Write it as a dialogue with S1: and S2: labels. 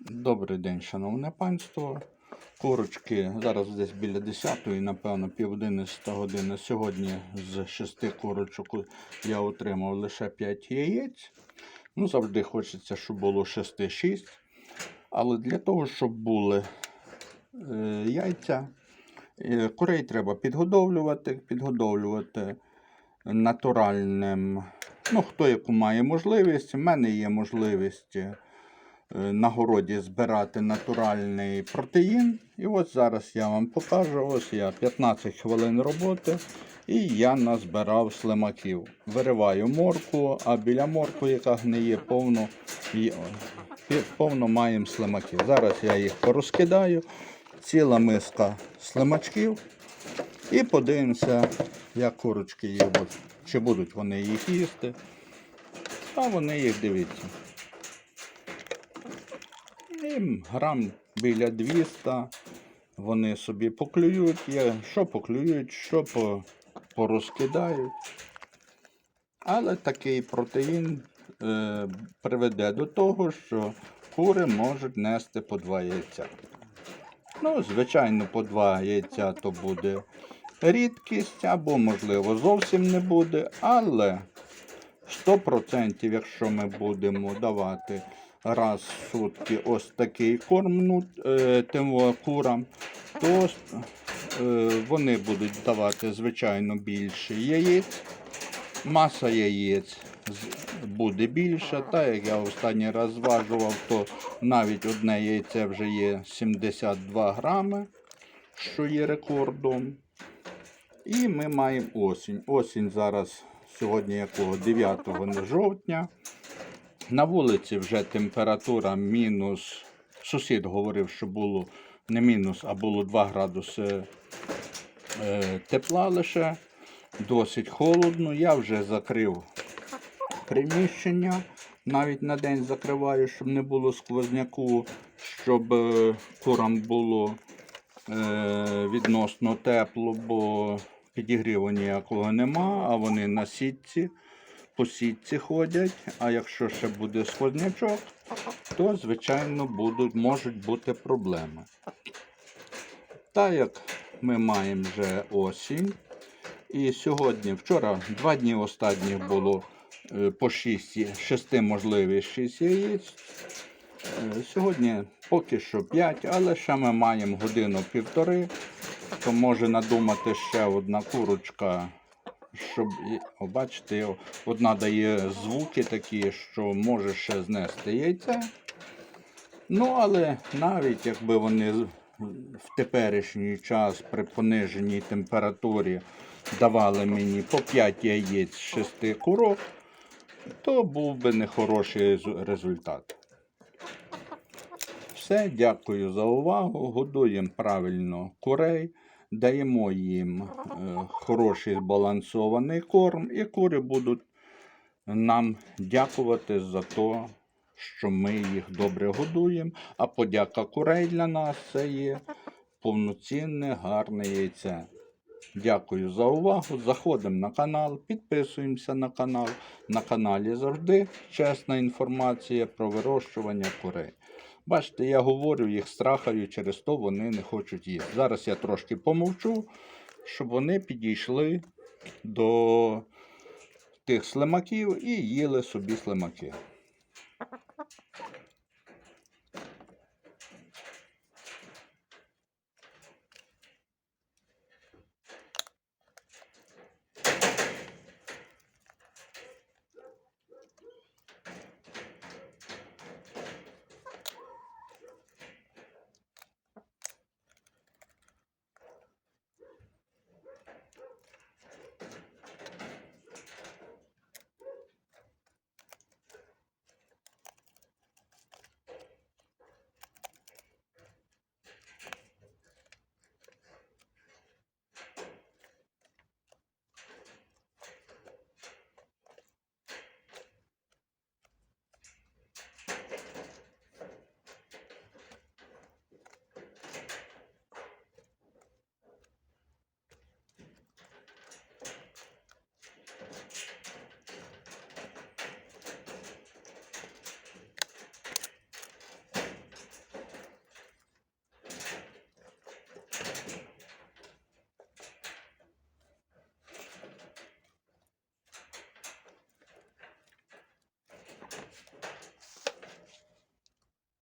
S1: Добрий день, шановне панство. Курочки зараз десь біля 10 напевно, пів 11 години. Сьогодні з 6 курочок я отримав лише 5 яєць. Ну, завжди хочеться, щоб було 6-6. Але для того, щоб були е, яйця, е, курей треба підгодовлювати, підгодовлювати натуральним. Ну, хто яку має можливість, в мене є можливість на городі збирати натуральний протеїн. І ось зараз я вам покажу. Ось я 15 хвилин роботи і я назбирав слимаків. Вириваю морку, а біля морку, яка гниє, повно, повно маємо слимаків. Зараз я їх порозкидаю. Ціла миска слимачків. І подивимося, як курочки їх будуть. Чи будуть вони їх їсти. А вони їх дивіться. І грам біля 200 вони собі поклюють, що поклюють, що по, порозкидають. Але такий протеїн е, приведе до того, що кури можуть нести по два яйця. Ну, звичайно, по два яйця то буде рідкість, або, можливо, зовсім не буде, але 100%, якщо ми будемо давати раз в сутки ось такий корм ну, е, тим курам, то е, вони будуть давати, звичайно, більше яєць. Маса яєць буде більша. Та як я останній раз зважував, то навіть одне яйце вже є 72 грами, що є рекордом. І ми маємо осінь. Осінь зараз, сьогодні якого 9 жовтня. На вулиці вже температура мінус. Сусід говорив, що було не мінус, а було 2 градуси е, тепла лише. Досить холодно. Я вже закрив приміщення. Навіть на день закриваю, щоб не було сквозняку, щоб е, курам було е, відносно тепло, бо підігріву ніякого нема, а вони на сітці, по сітці ходять. А якщо ще буде сквознячок, то, звичайно, будуть, можуть бути проблеми. Так як ми маємо вже осінь, і сьогодні, вчора, два дні останніх було е, по 6, 6 можливі 6 яєць. Е, Сьогодні поки що 5, але ще ми маємо годину-півтори, то може надумати ще одна курочка, щоб, о, одна дає звуки такі, що може ще знести яйце. Ну, але навіть якби вони в теперішній час при пониженій температурі давали мені по 5 яєць з 6 курок, то був би нехороший результат. Все, дякую за увагу. Годуємо правильно курей, даємо їм е, хороший збалансований корм, і кури будуть нам дякувати за те, що ми їх добре годуємо. А подяка курей для нас це є повноцінне гарне яйце. Дякую за увагу. Заходимо на канал, підписуємося на канал. На каналі завжди чесна інформація про вирощування курей. Бачите, я говорю, їх страхаю, через то вони не хочуть їсти. Зараз я трошки помовчу, щоб вони підійшли до тих слимаків і їли собі слимаки.